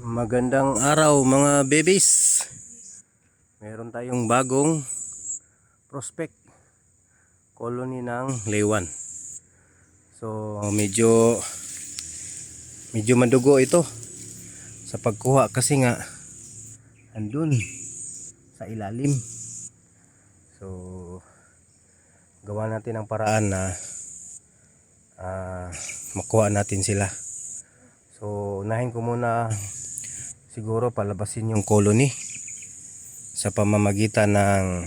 Magandang araw mga babies. Meron tayong bagong prospect colony ng Lewan. So medyo medyo madugo ito sa pagkuha kasi nga andun sa ilalim. So gawa natin ang paraan na ah, makuha natin sila. So unahin ko muna. Siguro palabasin yung colony sa pamamagitan ng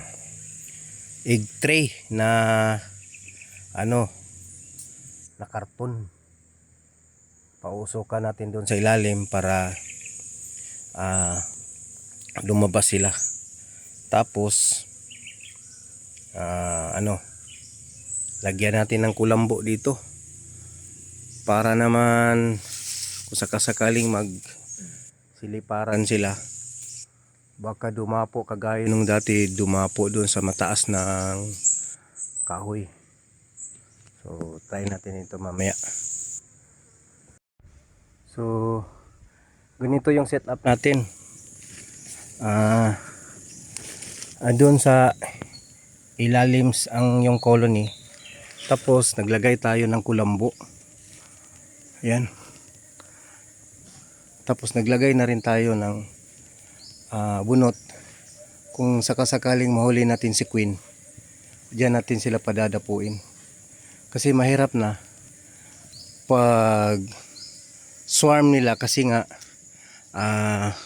egg tray na ano na karton. Pausukan natin doon sa ilalim para ah, lumabas sila. Tapos ah, ano lagyan natin ng kulambo dito. Para naman kung sakasakaling mag siliparan sila baka dumapo kagaya nung dati dumapo doon sa mataas ng kahoy. So try natin ito mamaya. So ganito yung setup natin. Ah ah, doon sa ilalim ang yung colony. Tapos naglagay tayo ng kulambo. Yan tapos naglagay na rin tayo ng ah, bunot. Kung sakasakaling mahuli natin si Queen diyan natin sila padadapuin. Kasi mahirap na pag swarm nila kasi nga ah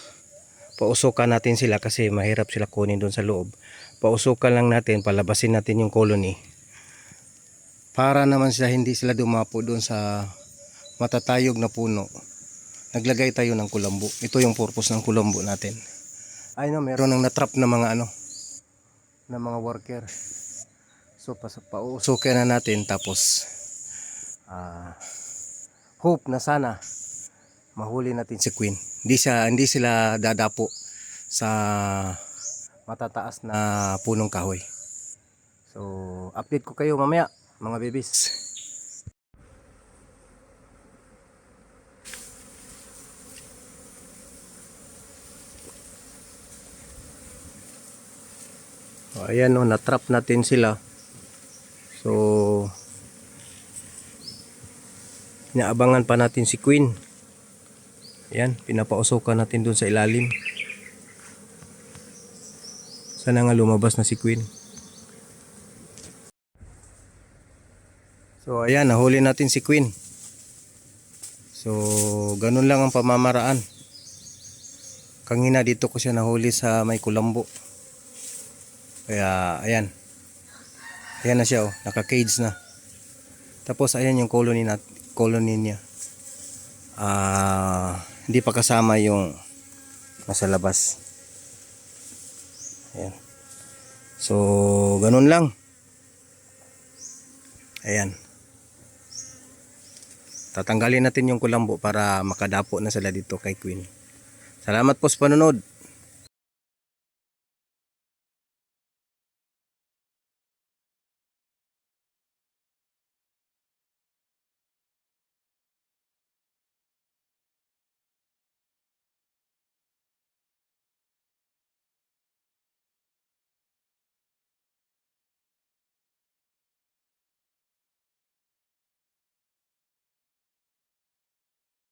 pausukan natin sila kasi mahirap sila kunin doon sa loob. Pausukan lang natin palabasin natin yung colony. Para naman sila hindi sila dumapo doon sa matatayog na puno naglagay tayo ng kulambo. Ito yung purpose ng kulambo natin. Ay no, meron ng natrap na mga ano, na mga worker. So, pas pausukin na natin tapos ah hope na sana mahuli natin si Queen. Hindi siya hindi sila dadapo sa matataas na punong kahoy. So, update ko kayo mamaya, mga babies. O, ayan o, natrap natin sila. So, inaabangan pa natin si Queen. Ayan, pinapausokan natin dun sa ilalim. Sana nga lumabas na si Queen. So, ayan, nahuli natin si Queen. So, ganun lang ang pamamaraan. Kangina dito ko siya nahuli sa may kulambo. Kaya, ayan. Ayan na siya, oh. Naka-cage na. Tapos, ayan yung colony, na, colony niya. Ah, hindi pa kasama yung nasa labas. Ayan. So, ganun lang. Ayan. Tatanggalin natin yung kulambo para makadapo na sila dito kay Queen. Salamat po sa panonood.